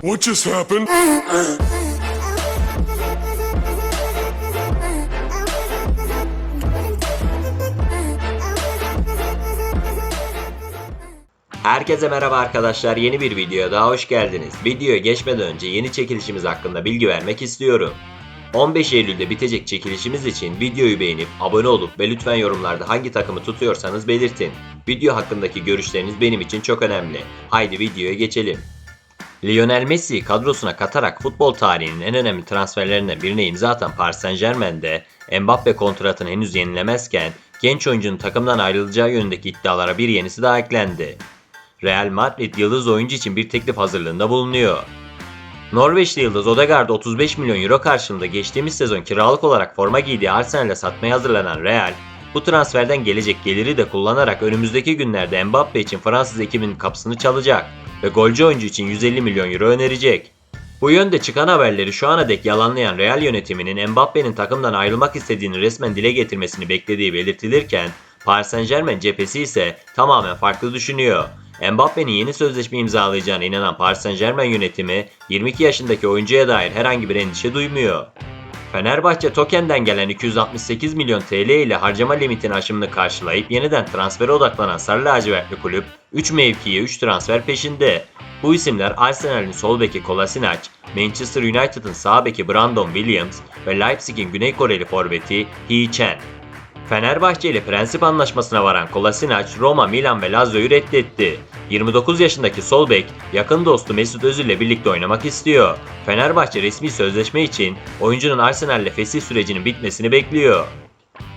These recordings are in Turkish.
What just happened? Herkese merhaba arkadaşlar yeni bir videoya daha hoş geldiniz. Videoya geçmeden önce yeni çekilişimiz hakkında bilgi vermek istiyorum. 15 Eylül'de bitecek çekilişimiz için videoyu beğenip abone olup ve lütfen yorumlarda hangi takımı tutuyorsanız belirtin. Video hakkındaki görüşleriniz benim için çok önemli. Haydi videoya geçelim. Lionel Messi kadrosuna katarak futbol tarihinin en önemli transferlerinden birine imza atan Paris Saint Germain'de Mbappe kontratını henüz yenilemezken genç oyuncunun takımdan ayrılacağı yönündeki iddialara bir yenisi daha eklendi. Real Madrid yıldız oyuncu için bir teklif hazırlığında bulunuyor. Norveçli yıldız Odegaard 35 milyon euro karşılığında geçtiğimiz sezon kiralık olarak forma giydiği Arsenal'e satmaya hazırlanan Real, bu transferden gelecek geliri de kullanarak önümüzdeki günlerde Mbappe için Fransız ekibinin kapısını çalacak ve golcü oyuncu için 150 milyon euro önerecek. Bu yönde çıkan haberleri şu ana dek yalanlayan Real yönetiminin Mbappe'nin takımdan ayrılmak istediğini resmen dile getirmesini beklediği belirtilirken Paris Saint Germain cephesi ise tamamen farklı düşünüyor. Mbappe'nin yeni sözleşme imzalayacağına inanan Paris Saint Germain yönetimi 22 yaşındaki oyuncuya dair herhangi bir endişe duymuyor. Fenerbahçe tokenden gelen 268 milyon TL ile harcama limitinin aşımını karşılayıp yeniden transfere odaklanan Sarı Lacivertli kulüp 3 mevkiye 3 transfer peşinde. Bu isimler Arsenal'in sol beki Kolasinac, Manchester United'ın sağ beki Brandon Williams ve Leipzig'in Güney Koreli forveti Hee Chen. Fenerbahçe ile prensip anlaşmasına varan Kolasinac, Roma, Milan ve Lazio'yu reddetti. 29 yaşındaki sol bek yakın dostu Mesut Özil ile birlikte oynamak istiyor. Fenerbahçe resmi sözleşme için oyuncunun Arsenal'le fesih sürecinin bitmesini bekliyor.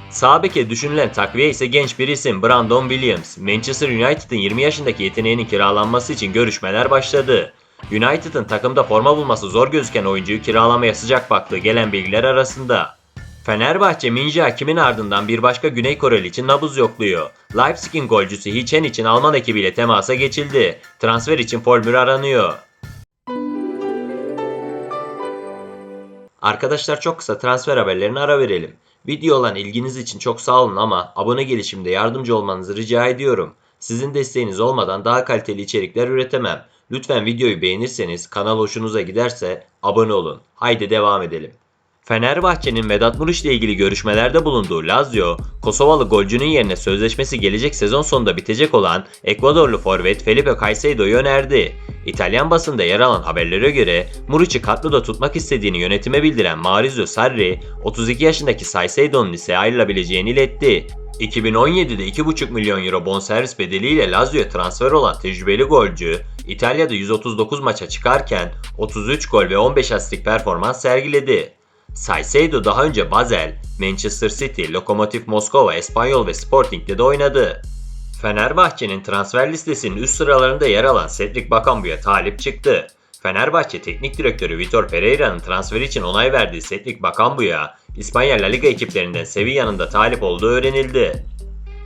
Sağ düşünülen takviye ise genç bir isim Brandon Williams. Manchester United'ın 20 yaşındaki yeteneğinin kiralanması için görüşmeler başladı. United'ın takımda forma bulması zor gözüken oyuncuyu kiralamaya sıcak baktığı gelen bilgiler arasında. Fenerbahçe Minji Hakim'in ardından bir başka Güney Koreli için nabız yokluyor. Leipzig'in golcüsü Hichen için Alman ekibiyle temasa geçildi. Transfer için formül aranıyor. Arkadaşlar çok kısa transfer haberlerine ara verelim. Video olan ilginiz için çok sağ olun ama abone gelişimde yardımcı olmanızı rica ediyorum. Sizin desteğiniz olmadan daha kaliteli içerikler üretemem. Lütfen videoyu beğenirseniz kanal hoşunuza giderse abone olun. Haydi devam edelim. Fenerbahçe'nin Vedat Muriç ile ilgili görüşmelerde bulunduğu Lazio, Kosovalı golcünün yerine sözleşmesi gelecek sezon sonunda bitecek olan Ekvadorlu forvet Felipe Caicedo'yu önerdi. İtalyan basında yer alan haberlere göre Muriç'i kadroda tutmak istediğini yönetime bildiren Maurizio Sarri, 32 yaşındaki Caicedo'nun ise ayrılabileceğini iletti. 2017'de 2,5 milyon euro bonservis bedeliyle Lazio'ya transfer olan tecrübeli golcü, İtalya'da 139 maça çıkarken 33 gol ve 15 asistlik performans sergiledi. Saicedo daha önce Basel, Manchester City, Lokomotiv Moskova, Espanyol ve Sporting'de de oynadı. Fenerbahçe'nin transfer listesinin üst sıralarında yer alan Cedric Bakambu'ya talip çıktı. Fenerbahçe Teknik Direktörü Vitor Pereira'nın transferi için onay verdiği Cedric Bakambu'ya İspanya La Liga ekiplerinden Sevilla'nın da talip olduğu öğrenildi.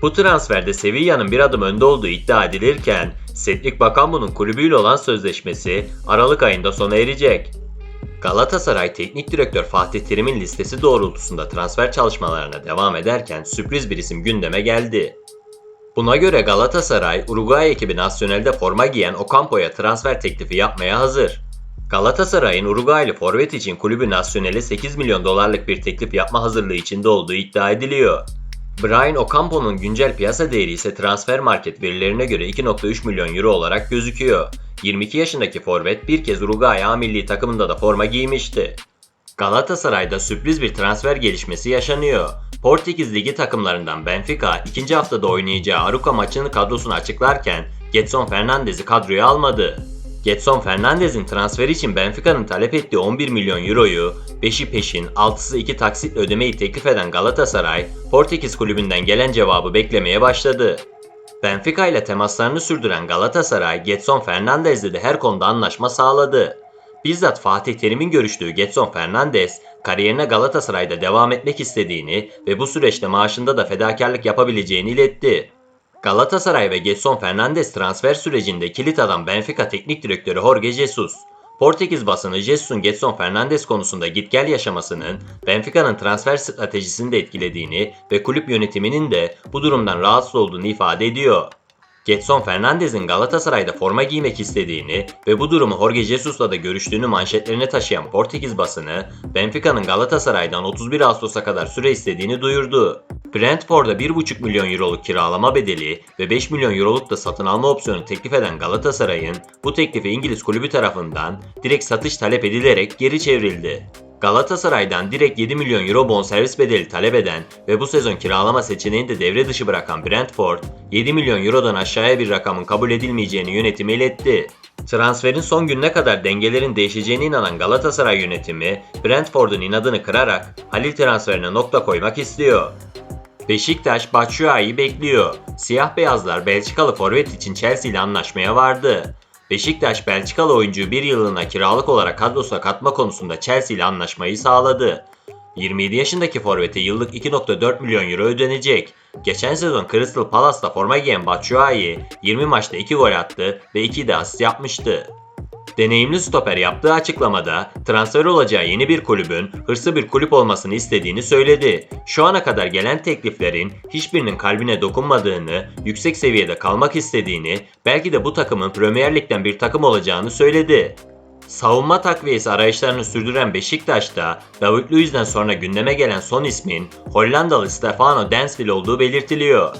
Bu transferde Sevilla'nın bir adım önde olduğu iddia edilirken Cedric Bakambu'nun kulübüyle olan sözleşmesi Aralık ayında sona erecek. Galatasaray Teknik Direktör Fatih Terim'in listesi doğrultusunda transfer çalışmalarına devam ederken sürpriz bir isim gündeme geldi. Buna göre Galatasaray, Uruguay ekibi nasyonelde forma giyen Ocampo'ya transfer teklifi yapmaya hazır. Galatasaray'ın Uruguaylı forvet için kulübü nasyonele 8 milyon dolarlık bir teklif yapma hazırlığı içinde olduğu iddia ediliyor. Brian Ocampo'nun güncel piyasa değeri ise transfer market verilerine göre 2.3 milyon euro olarak gözüküyor. 22 yaşındaki forvet bir kez Uruguay A milli takımında da forma giymişti. Galatasaray'da sürpriz bir transfer gelişmesi yaşanıyor. Portekiz Ligi takımlarından Benfica ikinci haftada oynayacağı Aruca maçının kadrosunu açıklarken Getson Fernandez'i kadroya almadı. Getson Fernandez'in transferi için Benfica'nın talep ettiği 11 milyon euroyu 5'i peşin 6'sı 2 taksitle ödemeyi teklif eden Galatasaray, Portekiz kulübünden gelen cevabı beklemeye başladı. Benfica ile temaslarını sürdüren Galatasaray, Getson Fernandez'le de her konuda anlaşma sağladı. Bizzat Fatih Terim'in görüştüğü Getson Fernandez, kariyerine Galatasaray'da devam etmek istediğini ve bu süreçte maaşında da fedakarlık yapabileceğini iletti. Galatasaray ve Getson Fernandes transfer sürecinde kilit adam Benfica Teknik Direktörü Jorge Jesus. Portekiz basını Jesus'un Getson Fernandes konusunda git gel yaşamasının Benfica'nın transfer stratejisini de etkilediğini ve kulüp yönetiminin de bu durumdan rahatsız olduğunu ifade ediyor. Getson Fernandez'in Galatasaray'da forma giymek istediğini ve bu durumu Jorge Jesus'la da görüştüğünü manşetlerine taşıyan Portekiz basını, Benfica'nın Galatasaray'dan 31 Ağustos'a kadar süre istediğini duyurdu. Brentford'a 1,5 milyon euroluk kiralama bedeli ve 5 milyon euroluk da satın alma opsiyonu teklif eden Galatasaray'ın bu teklifi İngiliz kulübü tarafından direkt satış talep edilerek geri çevrildi. Galatasaray'dan direkt 7 milyon euro bonservis bedeli talep eden ve bu sezon kiralama seçeneğini de devre dışı bırakan Brentford, 7 milyon eurodan aşağıya bir rakamın kabul edilmeyeceğini yönetime iletti. Transferin son gününe kadar dengelerin değişeceğine inanan Galatasaray yönetimi, Brentford'un inadını kırarak Halil transferine nokta koymak istiyor. Beşiktaş Batshuayi'yi bekliyor. Siyah beyazlar Belçikalı forvet için Chelsea ile anlaşmaya vardı. Beşiktaş Belçikalı oyuncuyu bir yıllığına kiralık olarak kadrosuna katma konusunda Chelsea ile anlaşmayı sağladı. 27 yaşındaki forvete yıllık 2.4 milyon euro ödenecek. Geçen sezon Crystal Palace'ta forma giyen Batshuayi 20 maçta 2 gol attı ve 2 de asist yapmıştı. Deneyimli stoper yaptığı açıklamada transfer olacağı yeni bir kulübün hırslı bir kulüp olmasını istediğini söyledi. Şu ana kadar gelen tekliflerin hiçbirinin kalbine dokunmadığını, yüksek seviyede kalmak istediğini, belki de bu takımın Premier Lig'den bir takım olacağını söyledi. Savunma takviyesi arayışlarını sürdüren Beşiktaş'ta David Luiz'den sonra gündeme gelen son ismin Hollandalı Stefano Densville olduğu belirtiliyor.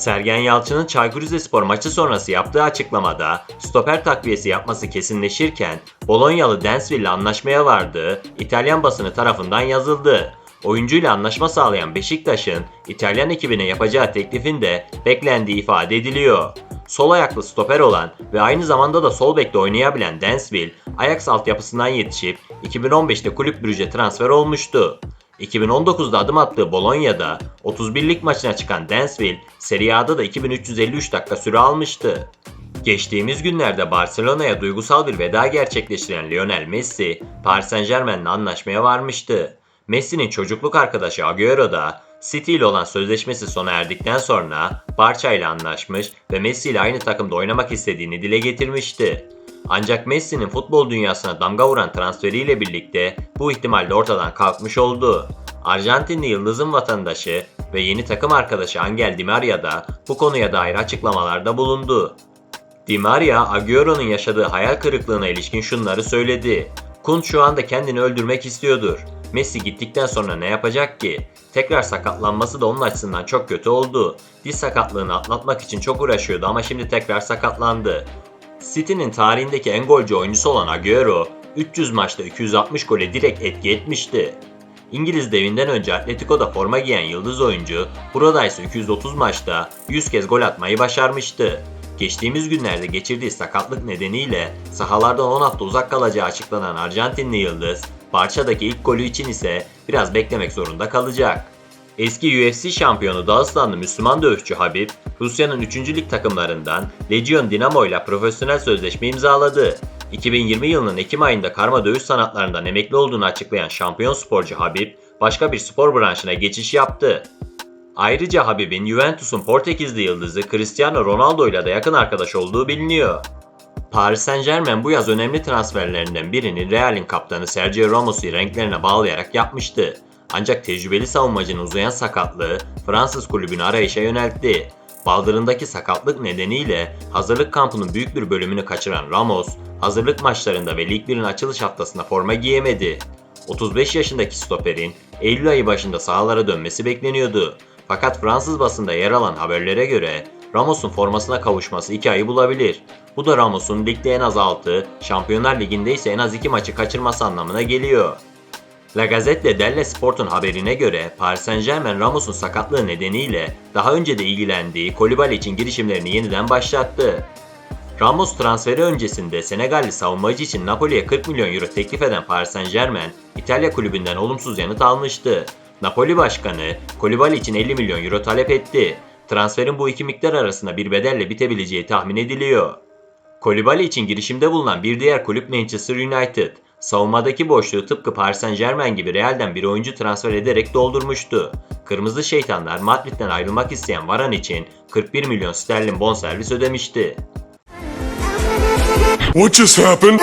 Sergen Yalçın'ın Çaykur Rizespor maçı sonrası yaptığı açıklamada stoper takviyesi yapması kesinleşirken Bolonyalı Densville anlaşmaya vardığı İtalyan basını tarafından yazıldı. Oyuncuyla anlaşma sağlayan Beşiktaş'ın İtalyan ekibine yapacağı teklifin de beklendiği ifade ediliyor. Sol ayaklı stoper olan ve aynı zamanda da sol bekte oynayabilen Densville, Ajax altyapısından yetişip 2015'te kulüp Brüj'e transfer olmuştu. 2019'da adım attığı Bolonya'da 31'lik maçına çıkan Densville, Serie A'da da 2353 dakika süre almıştı. Geçtiğimiz günlerde Barcelona'ya duygusal bir veda gerçekleştiren Lionel Messi, Paris Saint Germain'le anlaşmaya varmıştı. Messi'nin çocukluk arkadaşı Agüero da City ile olan sözleşmesi sona erdikten sonra Barça ile anlaşmış ve Messi ile aynı takımda oynamak istediğini dile getirmişti. Ancak Messi'nin futbol dünyasına damga vuran transferiyle birlikte bu ihtimal de ortadan kalkmış oldu. Arjantinli yıldızın vatandaşı ve yeni takım arkadaşı Angel Di Maria da bu konuya dair açıklamalarda bulundu. Di Maria, Agüero'nun yaşadığı hayal kırıklığına ilişkin şunları söyledi. Kunt şu anda kendini öldürmek istiyordur. Messi gittikten sonra ne yapacak ki? Tekrar sakatlanması da onun açısından çok kötü oldu. Diz sakatlığını atlatmak için çok uğraşıyordu ama şimdi tekrar sakatlandı. City'nin tarihindeki en golcü oyuncusu olan Agüero, 300 maçta 260 gole direkt etki etmişti. İngiliz devinden önce Atletico'da forma giyen yıldız oyuncu, burada ise 230 maçta 100 kez gol atmayı başarmıştı. Geçtiğimiz günlerde geçirdiği sakatlık nedeniyle sahalardan 10 hafta uzak kalacağı açıklanan Arjantinli yıldız, Barça'daki ilk golü için ise biraz beklemek zorunda kalacak. Eski UFC şampiyonu Dağıstanlı Müslüman dövüşçü Habib, Rusya'nın 3. lig takımlarından Legion Dinamo ile profesyonel sözleşme imzaladı. 2020 yılının Ekim ayında karma dövüş sanatlarından emekli olduğunu açıklayan şampiyon sporcu Habib, başka bir spor branşına geçiş yaptı. Ayrıca Habib'in Juventus'un Portekizli yıldızı Cristiano Ronaldo ile de yakın arkadaş olduğu biliniyor. Paris Saint Germain bu yaz önemli transferlerinden birini Real'in kaptanı Sergio Ramos'u renklerine bağlayarak yapmıştı. Ancak tecrübeli savunmacının uzayan sakatlığı Fransız kulübünü arayışa yöneltti. Baldırındaki sakatlık nedeniyle hazırlık kampının büyük bir bölümünü kaçıran Ramos, hazırlık maçlarında ve Lig 1'in açılış haftasında forma giyemedi. 35 yaşındaki stoperin Eylül ayı başında sahalara dönmesi bekleniyordu. Fakat Fransız basında yer alan haberlere göre Ramos'un formasına kavuşması 2 ayı bulabilir. Bu da Ramos'un ligde en az 6, Şampiyonlar Ligi'nde ise en az 2 maçı kaçırması anlamına geliyor. La Gazzetta dello Sport'un haberine göre Paris Saint Germain Ramos'un sakatlığı nedeniyle daha önce de ilgilendiği Kolibali için girişimlerini yeniden başlattı. Ramos transferi öncesinde Senegalli savunmacı için Napoli'ye 40 milyon euro teklif eden Paris Saint Germain, İtalya kulübünden olumsuz yanıt almıştı. Napoli başkanı, Kolibali için 50 milyon euro talep etti. Transferin bu iki miktar arasında bir bedelle bitebileceği tahmin ediliyor. Kolibali için girişimde bulunan bir diğer kulüp Manchester United, savunmadaki boşluğu tıpkı Paris Saint Germain gibi Real'den bir oyuncu transfer ederek doldurmuştu. Kırmızı Şeytanlar Madrid'den ayrılmak isteyen Varan için 41 milyon sterlin bonservis ödemişti. What just happened?